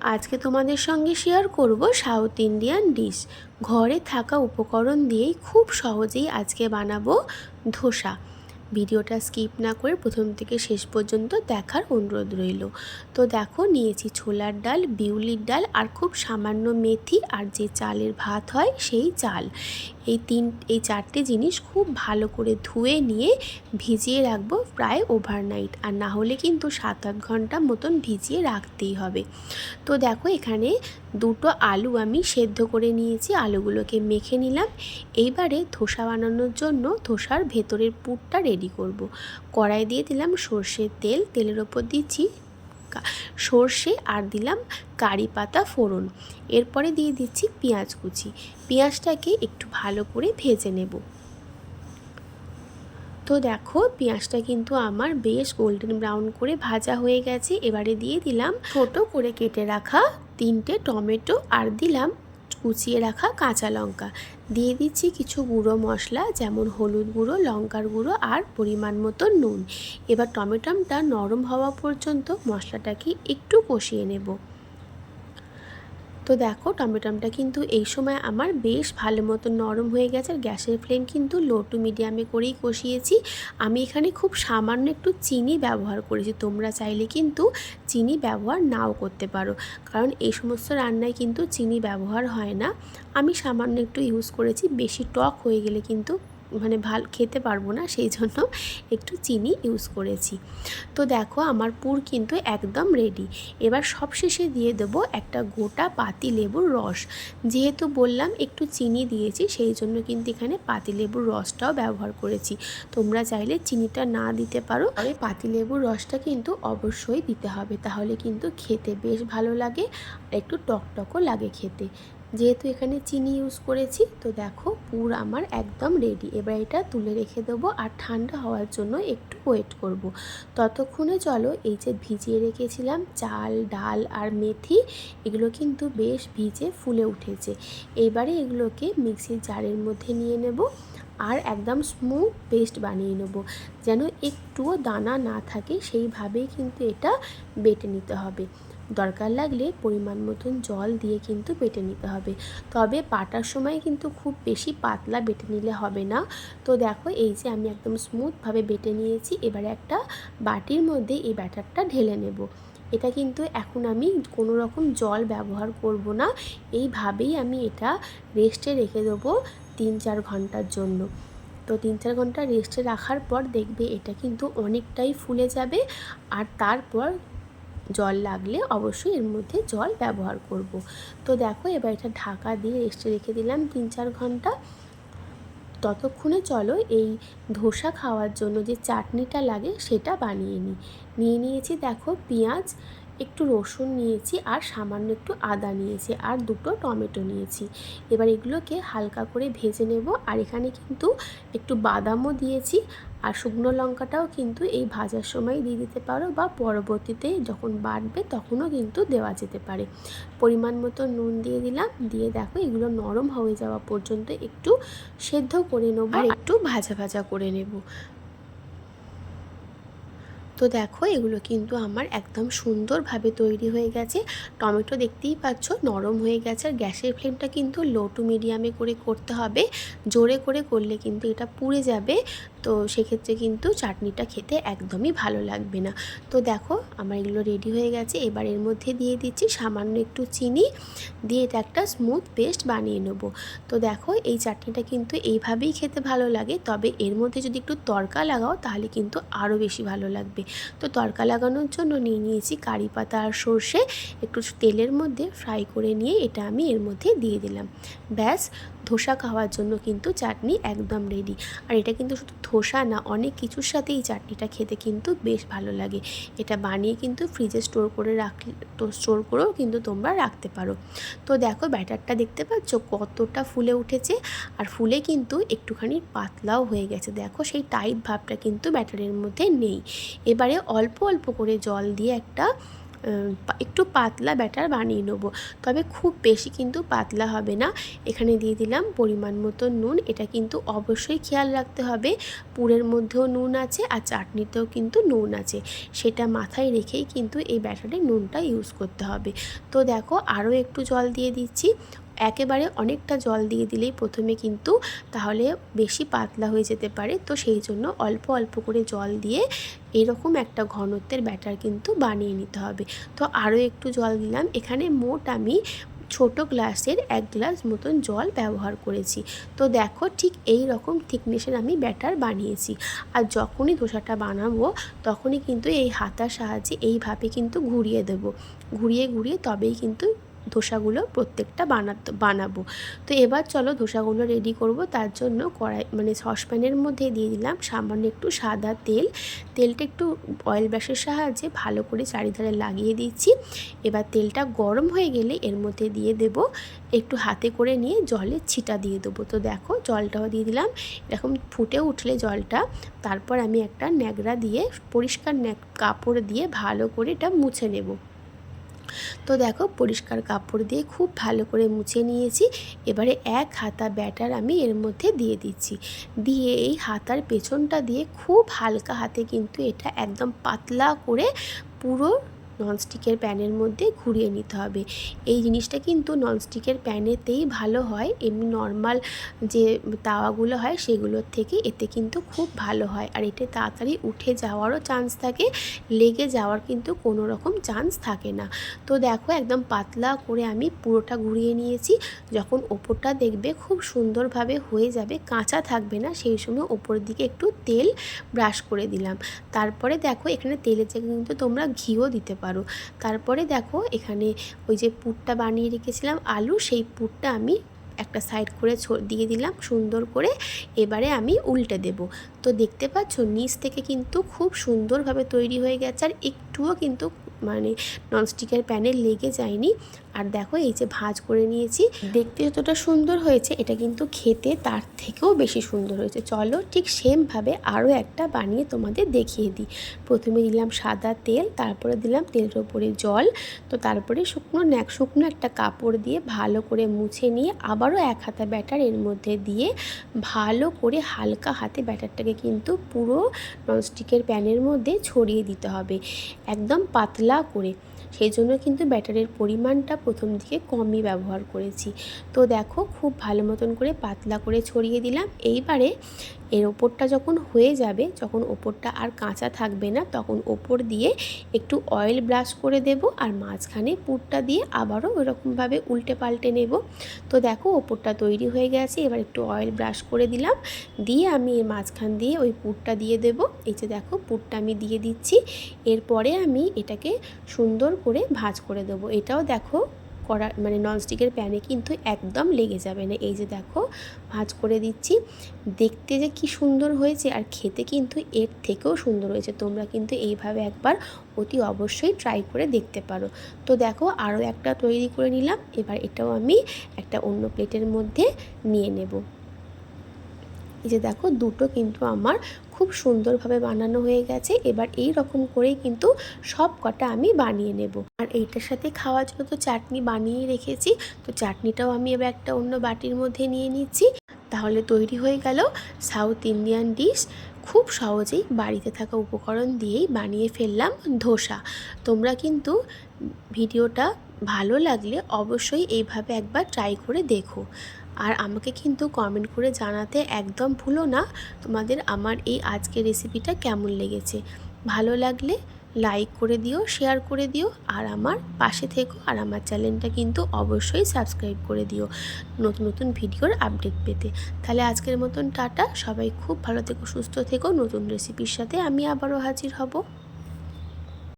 আজকে তোমাদের সঙ্গে শেয়ার করব সাউথ ইন্ডিয়ান ডিশ ঘরে থাকা উপকরণ দিয়েই খুব সহজেই আজকে বানাবো ধোসা। ভিডিওটা স্কিপ না করে প্রথম থেকে শেষ পর্যন্ত দেখার অনুরোধ রইল। তো দেখো, নিয়েছি ছোলার ডাল, বিউলির ডাল আর খুব সামান্য মেথি আর যে চালের ভাত হয় সেই চাল। এই তিন, এই চারটে জিনিস খুব ভালো করে ধুয়ে নিয়ে ভিজিয়ে রাখব প্রায় ওভারনাইট আর না হলে কিন্তু সাত আট ঘণ্টা মতন ভিজিয়ে রাখতেই হবে। তো দেখো, এখানে দুটো আলু আমি সেদ্ধ করে নিয়েছি, আলুগুলোকে মেখে নিলাম। এইবারে ধোসা বানানোর জন্য ধোসার ভেতরের পুরটা রেডি করব। কড়াই দিয়ে দিলাম সর্ষের তেল, তেলের ওপর দিচ্ছি সর্ষে আর দিলাম কারি পাতা ফোড়ন। এরপরে দিয়ে দিচ্ছি পেঁয়াজ কুচি। পেঁয়াজটাকে একটু ভালো করে ভেজে নেব। তো দেখো, পেঁয়াজটা কিন্তু আমার বেশ গোল্ডেন ব্রাউন করে ভাজা হয়ে গেছে। এবারে দিয়ে দিলাম ছোট করে কেটে রাখা তিনটে টমেটো আর দিলাম কুচিয়ে রাখা কাঁচা লঙ্কা। দিয়ে দিচ্ছি কিছু গুঁড়ো মশলা, যেমন হলুদ গুঁড়ো, লঙ্কার গুঁড়ো আর পরিমাণ মতো নুন। এবার টমেটোটা নরম হওয়া পর্যন্ত মশলাটাকে একটু কষিয়ে নেব। তো দেখো টমেটোমটা কিন্তু এই সময় আমার বেশ ভালো মতো নরম হয়ে গেছে, আর গ্যাসের ফ্লেম কিন্তু লো টু মিডিয়ামে করেই কষিয়েছি। আমি এখানে খুব সামান্য একটু চিনি ব্যবহার করেছি, তোমরা চাইলে কিন্তু চিনি ব্যবহার নাও করতে পারো। কারণ এই সমস্ত রান্নায় কিন্তু চিনি ব্যবহার হয় না। আমি সামান্য একটু ইউজ করেছি, বেশি টক হয়ে গেলে কিন্তু মানে ভালো খেতে পারব না, সেই জন্য একটু চিনি ইউজ করেছি। তো দেখো আমার পুর কিন্তু একদম রেডি এবার সবশেষে দিয়ে দেবো একটা গোটা পাতি লেবুর রস। যেহেতু বললাম একটু চিনি দিয়েছি, সেই জন্য কিন্তু এখানে পাতি লেবুর রসটাও ব্যবহার করেছি। তোমরা চাইলে চিনিটা না দিতে পারো, তবে পাতি লেবুর রসটা কিন্তু অবশ্যই দিতে হবে। তাহলে কিন্তু খেতে বেশ ভালো লাগে একটু টকটকও লাগে খেতে। যেহেতু এখানে চিনি ইউজ করেছি, তো দেখো পুর আমার একদম রেডি এবার এটা তুলে রেখে দেবো আর ঠান্ডা হওয়ার জন্য একটু ওয়েট করব। ততক্ষণে চলো এই যে ভিজিয়ে রেখেছিলাম চাল, ডাল আর মেথি, এগুলো কিন্তু বেশ ভিজে ফুলে উঠেছে। এইবারে এগুলোকে মিক্সির জারের মধ্যে নিয়ে নেব আর একদম স্মুথ পেস্ট বানিয়ে নেব। যেন একটুও দানা না থাকে, সেইভাবেই কিন্তু এটা বেটে নিতে হবে। দরকার লাগলে পরিমাণ মতন জল দিয়ে কিন্তু বেটে নিতে হবে। তবে বাটার সময় কিন্তু খুব বেশি পাতলা বেটে নিলে হবে না। তো দেখো, এই যে আমি একদম স্মুথভাবে বেটে নিয়েছি, এবারে একটা বাটির মধ্যে এই ব্যাটারটা ঢেলে নেব। এটা কিন্তু এখন আমি কোনো রকম জল ব্যবহার করব না। এইভাবেই আমি এটা রেস্টে রেখে দেবো তিন চার ঘণ্টার জন্য। তো তিন চার ঘণ্টা রেস্টে রাখার পর দেখবে এটা কিন্তু অনেকটাই ফুলে যাবে। আর তারপর জল লাগলে অবশ্যই এর মধ্যে জল ব্যবহার করব। তো দেখো এবার এটা ঢাকা দিয়ে রেস্টে রেখে দিলাম তিন চার ঘণ্টা। ততক্ষণে চলো এই ধোসা খাওয়ার জন্য যে চাটনিটা লাগে সেটা বানিয়ে নিই। নিয়ে নিয়েছি দেখো পেঁয়াজ, একটু রসুন নিয়েছি আর সামান্য একটু আদা নিয়েছি আর দুটো টমেটো নিয়েছি। এবার এগুলোকে হালকা করে ভেজে নেব আর এখানে কিন্তু একটু বাদামও দিয়েছি আর শুকনো লঙ্কাটাও কিন্তু এই ভাজার সময় দিয়ে দিতে পারো বা পরবর্তীতে যখন বাড়বে তখনও কিন্তু দেওয়া যেতে পারে। পরিমাণ মতো নুন দিয়ে দিলাম দিয়ে দেখো এগুলো নরম হয়ে যাওয়া পর্যন্ত একটু সেদ্ধ করে নেব আর একটু ভাজা ভাজা করে নেব। তো দেখো এগুলো কিন্তু আমার একদম সুন্দরভাবে তৈরি হয়ে গেছে। টমেটো দেখতেই পাচ্ছ নরম হয়ে গেছে আর গ্যাসের ফ্লেমটা কিন্তু লো টু মিডিয়ামে করে করতে হবে। জোরে করে করলে কিন্তু এটা পুড়ে যাবে। তো সেক্ষেত্রে কিন্তু চাটনিটা খেতে একদমই ভালো লাগবে না। তো দেখো আমার এগুলো রেডি হয়ে গেছে। এবার এর মধ্যে দিয়ে দিচ্ছি সামান্য একটু চিনি। দিয়ে এটা একটা স্মুথ পেস্ট বানিয়ে নেব। তো দেখো এই চাটনিটা কিন্তু এইভাবেই খেতে ভালো লাগে। তবে এর মধ্যে যদি একটু তরকা লাগাও তাহলে কিন্তু আরও বেশি ভালো লাগবে। তো তরকা লাগানোর জন্য নিয়ে নিয়েছি কারি পাতা আর সর্ষে। একটু তেলের মধ্যে ফ্রাই করে নিয়ে এটা আমি এর মধ্যে দিয়ে দিলাম। ব্যাস, ধোসা খাওয়ার জন্য কিন্তু চাটনি একদম রেডি আর এটা কিন্তু শুধু ধোসা না অনেক কিছুর সাথে এই চাটনিটা খেতে কিন্তু বেশ ভালো লাগে। এটা বানিয়ে কিন্তু ফ্রিজে স্টোর করে রাখলে স্টোর করেও কিন্তু তোমরা রাখতে পারো। তো দেখো ব্যাটারটা দেখতে পাচ্ছ কতটা ফুলে উঠেছে আর ফুলে কিন্তু একটুখানি পাতলাও হয়ে গেছে। দেখো সেই টাইট ভাবটা কিন্তু ব্যাটারের মধ্যে নেই। এবারে অল্প অল্প করে জল দিয়ে একটা একটু পাতলা ব্যাটার বানিয়ে নেব। তবে খুব বেশি কিন্তু পাতলা হবে না। এখানে দিয়ে দিলাম পরিমাণ মতো নুন। এটা কিন্তু অবশ্যই খেয়াল রাখতে হবে। পুরের মধ্যেও নুন আছে আর চাটনিতেও কিন্তু নুন আছে। সেটা মাথায় রেখেই কিন্তু এই ব্যাটারে নুনটা ইউজ করতে হবে। তো দেখো আরও একটু জল দিয়ে দিচ্ছি। একেবারে অনেকটা জল দিয়ে দিলেই প্রথমে কিন্তু তাহলে বেশি পাতলা হয়ে যেতে পারে। তো সেই জন্য অল্প অল্প করে জল দিয়ে এরকম একটা ঘনত্বের ব্যাটার কিন্তু বানিয়ে নিতে হবে। তো আরও একটু জল দিলাম। এখানে মোট আমি ছোট গ্লাসের এক গ্লাস মতন জল ব্যবহার করেছি। তো দেখো ঠিক এই রকম থিকনেসের আমি ব্যাটার বানিয়েছি। আর যখনই ধোসাটা বানাবো তখনই কিন্তু এই হাতার সাহায্যে এইভাবে কিন্তু ঘুরিয়ে দেব। ঘুরিয়ে ঘুরিয়ে তবেই কিন্তু ধোসাগুলো প্রত্যেকটা বানাতে, বানাবো। তো এবার চলো ধোসাগুলো রেডি করব। তার জন্য কড়াই মানে সসপ্যানের মধ্যে দিয়ে দিলাম সামান্য একটু সাদা তেল। তেলটা একটু অয়েল ব্রাশের সাহায্যে ভালো করে চারিধারে লাগিয়ে দিচ্ছি। এবার তেলটা গরম হয়ে গেলে এর মধ্যে দিয়ে দেব একটু হাতে করে নিয়ে জলের ছিটা দিয়ে দেবো। তো দেখো জলটাও দিয়ে দিলাম। এরকম ফুটে উঠলে জলটা। তারপর আমি একটা ন্যাকড়া দিয়ে পরিষ্কার ন্যাক, কাপড় দিয়ে ভালো করে এটা মুছে নেব। তো দেখো পরিষ্কার কাপড় দিয়ে খুব ভালো করে মুছে নিয়েছি। এবারে এক হাতা ব্যাটার আমি এর মধ্যে দিয়ে দিচ্ছি। দিয়ে এই হাতার পেছনটা দিয়ে খুব হালকা হাতে কিন্তু এটা একদম পাতলা করে পুরো ননস্টিকের প্যানের মধ্যে ঘুরিয়ে নিতে হবে। এই জিনিসটা কিন্তু ননস্টিকের প্যানেতেই ভালো হয়। এমনি নর্মাল যে তাওয়াগুলো হয়, সেগুলোর থেকে এতে কিন্তু খুব ভালো হয়। আর এতে তাড়াতাড়ি উঠে যাওয়ারও চান্স থাকে, লেগে যাওয়ার কিন্তু কোনো রকম চান্স থাকে না। তো দেখো, একদম পাতলা করে আমি পুরোটা ঘুরিয়ে নিয়েছি। যখন ওপরটা দেখবে খুব সুন্দরভাবে হয়ে যাবে, কাঁচা থাকবে না, সেই সময় ওপর দিকে একটু তেল ব্রাশ করে দিলাম। তারপরে দেখো, এখানে তেলের জায়গায় কিন্তু তোমরা ঘিও দিতে পারো। তারপরে দেখো এখানে ওই যে পুরটা বানিয়ে রেখেছিলাম, আলু, সেই পুরটা আমি একটা সাইড করে দিয়ে দিলাম সুন্দর করে। এবারে আমি উল্টে দেব। তো দেখতে পাচ্ছ নিচ থেকে কিন্তু খুব সুন্দরভাবে তৈরি হয়ে গেছে, আর একটুও কিন্তু মানে ননস্টিকের প্যানে লেগে যায়নি। আর দেখো এই যে ভাজ করে নিয়েছি, দেখতে যতটা সুন্দর হয়েছে, এটা কিন্তু খেতে তার থেকেও বেশি সুন্দর হয়েছে। চলো ঠিক সেমভাবে আরও একটা বানিয়ে তোমাদের দেখিয়ে দিই। প্রথমে দিলাম সাদা তেল, তারপরে দিলাম তেলের ওপরে জল, তো তারপরে শুকনো ন্যাক শুকনো একটা কাপড় দিয়ে ভালো করে মুছে নিয়ে আবারও এক হাতা ব্যাটার এর মধ্যে দিয়ে ভালো করে হালকা হাতে ব্যাটারটাকে কিন্তু পুরো ননস্টিকের প্যানের মধ্যে ছড়িয়ে দিতে হবে, একদম পাতলা করে। সেই জন্য কিন্তু ব্যাটারের পরিমাণটা প্রথম দিকে কমই ব্যবহার করেছি। তো দেখো, খুব ভালো মতন করে পাতলা করে ছড়িয়ে দিলাম। এইবারে এর ওপরটা যখন হয়ে যাবে, যখন ওপরটা আর কাঁচা থাকবে না, তখন ওপর দিয়ে একটু অয়েল ব্রাশ করে দেব আর মাঝখানে পুরটা দিয়ে আবারও ওইরকমভাবে উল্টে পাল্টে নেব। তো দেখো ওপরটা তৈরি হয়ে গেছে, এবার একটু অয়েল ব্রাশ করে দিলাম। দিয়ে আমি এর মাঝখান দিয়ে ওই পুরটা দিয়ে দেব। এই যে দেখো পুরটা আমি দিয়ে দিচ্ছি। এরপরে আমি এটাকে সুন্দর করে ভাজ করে দেবো। এটাও দেখো কড়া মানে ননস্টিকের প্যানে কিন্তু একদম লেগে যাবে না। এই যে দেখো, ভাজ করে দিচ্ছি। দেখতে যে কি সুন্দর হয়েছে আর খেতে কিন্তু এর থেকেও সুন্দর হয়েছে। তোমরা কিন্তু এইভাবে একবার অতি অবশ্যই ট্রাই করে দেখতে পারো। তো দেখো, আরও একটা তৈরি করে নিলাম। এবার এটাও আমি একটা অন্য প্লেটের মধ্যে নিয়ে নেব। এই যে দেখো, দুটো কিন্তু আমার খুব সুন্দরভাবে বানানো হয়ে গেছে। এবার এই রকম করেই কিন্তু সব কটা আমি বানিয়ে নেব। আর এইটার সাথে খাওয়ার জন্য তো চাটনি বানিয়ে রেখেছি। তো চাটনিটাও আমি এবার একটা অন্য বাটির মধ্যে নিয়ে নিচ্ছি। তাহলে তৈরি হয়ে গেল সাউথ ইন্ডিয়ান ডিশ। খুব সহজেই বাড়িতে থাকা উপকরণ দিয়েই বানিয়ে ফেললাম ধোসা। তোমরা কিন্তু ভিডিওটা ভালো লাগলে অবশ্যই এইভাবে একবার ট্রাই করে দেখো। আর আমাকে কিন্তু কমেন্ট করে জানাতে একদম ভুলো না তোমাদের আমার এই আজকের রেসিপিটা কেমন লেগেছে। ভালো লাগলে লাইক করে দিও শেয়ার করে দিও, আর আমার পাশে থেকো, আর আমার চ্যানেলটা কিন্তু অবশ্যই সাবস্ক্রাইব করে দিও নতুন নতুন ভিডিওর আপডেট পেতে। তাহলে আজকের মতন টাটা, সবাই খুব ভালো থেকো, সুস্থ থেকো, নতুন রেসিপির সাথে আমি আবারও হাজির হব।